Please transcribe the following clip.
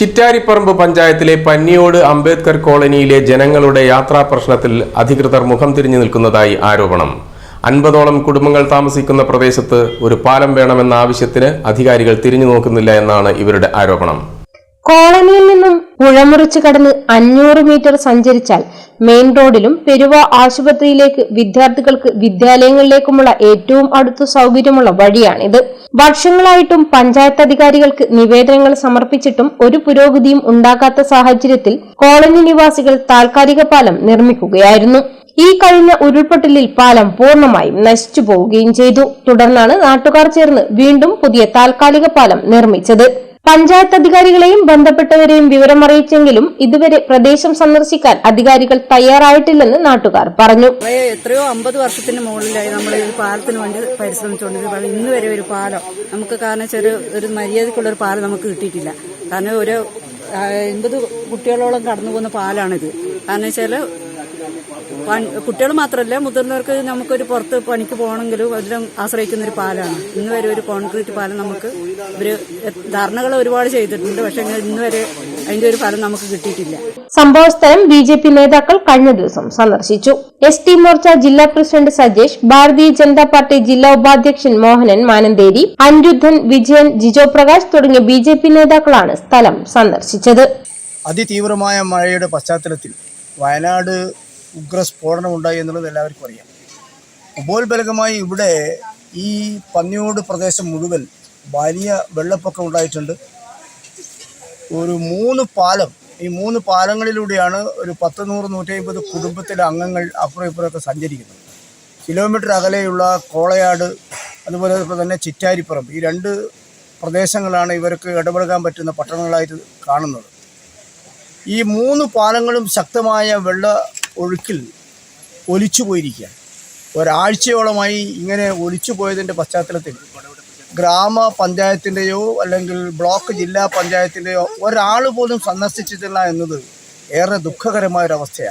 ചിറ്റാരിപ്പറമ്പ് പഞ്ചായത്തിലെ പന്നിയോട് അംബേദ്കർ കോളനിയിലെ ജനങ്ങളുടെ യാത്രാ പ്രശ്നത്തിൽ അധികൃതർ മുഖം തിരിഞ്ഞു നിൽക്കുന്നതായി ആരോപണം. അൻപതോളം കുടുംബങ്ങൾ താമസിക്കുന്ന പ്രദേശത്ത് ഒരു പാലം വേണമെന്ന ആവശ്യത്തിന് അധികാരികൾ തിരിഞ്ഞു നോക്കുന്നില്ല എന്നാണ് ഇവരുടെ ആരോപണം. കോളനിയിൽ നിന്നും പുഴമുറിച്ച് കടന്ന് അഞ്ഞൂറ് മീറ്റർ സഞ്ചരിച്ചാൽ മെയിൻ റോഡിലും പെരുവ ആശുപത്രിയിലേക്ക് വിദ്യാർത്ഥികൾക്ക് വിദ്യാലയങ്ങളിലേക്കുമുള്ള ഏറ്റവും അടുത്ത സൗകര്യമുള്ള വഴിയാണിത്. വർഷങ്ങളായിട്ടും പഞ്ചായത്ത് അധികാരികൾക്ക് നിവേദനങ്ങൾ സമർപ്പിച്ചിട്ടും ഒരു പുരോഗതിയും ഉണ്ടാകാത്ത സാഹചര്യത്തിൽ കോളനി നിവാസികൾ താൽക്കാലിക പാലം നിർമ്മിക്കുകയായിരുന്നു. ഈ കഴിഞ്ഞ ഉരുൾപൊട്ടലിൽ പാലം പൂർണമായും നശിച്ചു പോവുകയും ചെയ്തു. തുടർന്നാണ് നാട്ടുകാർ ചേർന്ന് വീണ്ടും പുതിയ താൽക്കാലിക പാലം നിർമ്മിച്ചത്. പഞ്ചായത്ത് അധികാരികളെയും ബന്ധപ്പെട്ടവരെയും വിവരമറിയിച്ചെങ്കിലും ഇതുവരെ പ്രദേശം സന്ദർശിക്കാൻ അധികാരികൾ തയ്യാറായിട്ടില്ലെന്ന് നാട്ടുകാർ പറഞ്ഞു. എത്രയോ അമ്പത് വർഷത്തിന് മുകളിലായി നമ്മൾ ഈ പാലത്തിന് വേണ്ടി പരിശ്രമിച്ചുകൊണ്ടിരുന്നത് പക്ഷേ ഇന്ന് വരെ ഒരു പാലം നമുക്ക് കാരണം ചെറിയ ഒരു മര്യാദക്കുള്ള ഒരു പാലം നമുക്ക് കിട്ടിയിട്ടില്ല. കാരണം ഒരു എൺപത് കുട്ടികളോളം കടന്നു പോകുന്ന പാലാണിത്. കാരണം വെച്ചാൽ കുട്ടികൾ മാത്രമല്ല മുതിർന്നവർക്ക് നമുക്കൊരു പുറത്ത് പണിക്ക് പോകണമെങ്കിലും അതിലും ആശ്രയിക്കുന്ന ഒരു പാലാണ്. ഇന്ന് വരെ ഒരു കോൺക്രീറ്റ് പാലം നമുക്ക് ഒരു ധാരണകൾ ഒരുപാട് ചെയ്തിട്ടുണ്ട്. പക്ഷെ ഇന്ന് വരെ അതിന്റെ ഒരു ഫലം നമുക്ക് കിട്ടിയിട്ടില്ല. സംഭവ സ്ഥലം ബി ജെ പി നേതാക്കൾ കഴിഞ്ഞ ദിവസം സന്ദർശിച്ചു. എസ് ടി മോർച്ച ജില്ലാ പ്രസിഡന്റ് സജേഷ് ഭാരതീയ ജനതാ പാർട്ടി ജില്ലാ ഉപാധ്യക്ഷൻ മോഹനൻ മാനന്തേരി അനിരുദ്ധൻ വിജയൻ ജിജോ പ്രകാശ് തുടങ്ങിയ ബി ജെ പി നേതാക്കളാണ് സ്ഥലം സന്ദർശിച്ചത്. അതിതീവ്രമായ മഴയുടെ പശ്ചാത്തലത്തിൽ വയനാട് ഉഗ്രസ്ഫോടനം ഉണ്ടായി എന്നുള്ളത് എല്ലാവർക്കും അറിയാം. ഉപോത്ബലകമായി ഇവിടെ ഈ പന്നിയോട് പ്രദേശം മുഴുവൻ വലിയ വെള്ളപ്പൊക്കം ഉണ്ടായിട്ടുണ്ട്. ഒരു മൂന്ന് പാലം ഈ മൂന്ന് പാലങ്ങളിലൂടെയാണ് ഒരു പത്ത് നൂറ് നൂറ്റി അമ്പത് കുടുംബത്തിലെ അംഗങ്ങൾ അപ്പുറം ഇപ്പുറമൊക്കെ സഞ്ചരിക്കുന്നത്. കിലോമീറ്റർ അകലെയുള്ള കോളയാട് അതുപോലെ തന്നെ ചിറ്റാരിപ്പുറം ഈ രണ്ട് പ്രദേശങ്ങളാണ് ഇവർക്ക് ഇടപെടുക്കാൻ പറ്റുന്ന പട്ടണങ്ങളായിട്ട് കാണുന്നത്. ഈ മൂന്ന് പാലങ്ങളും ശക്തമായ വെള്ള ഒഴുക്കിൽ ഒലിച്ചു പോയിരിക്കുക. ഒരാഴ്ചയോളമായി ഇങ്ങനെ ഒലിച്ചു പോയതിന്റെ പശ്ചാത്തലത്തിൽ ഗ്രാമ ഗ്രാമപഞ്ചായത്തിന്റെയോ അല്ലെങ്കിൽ ബ്ലോക്ക് ജില്ലാ പഞ്ചായത്തിന്റെയോ ഒരാൾ പോലും സന്ദർശിച്ചിട്ടില്ല എന്നത് ഏറെ ദുഃഖകരമായ ഒരവസ്ഥയാണ്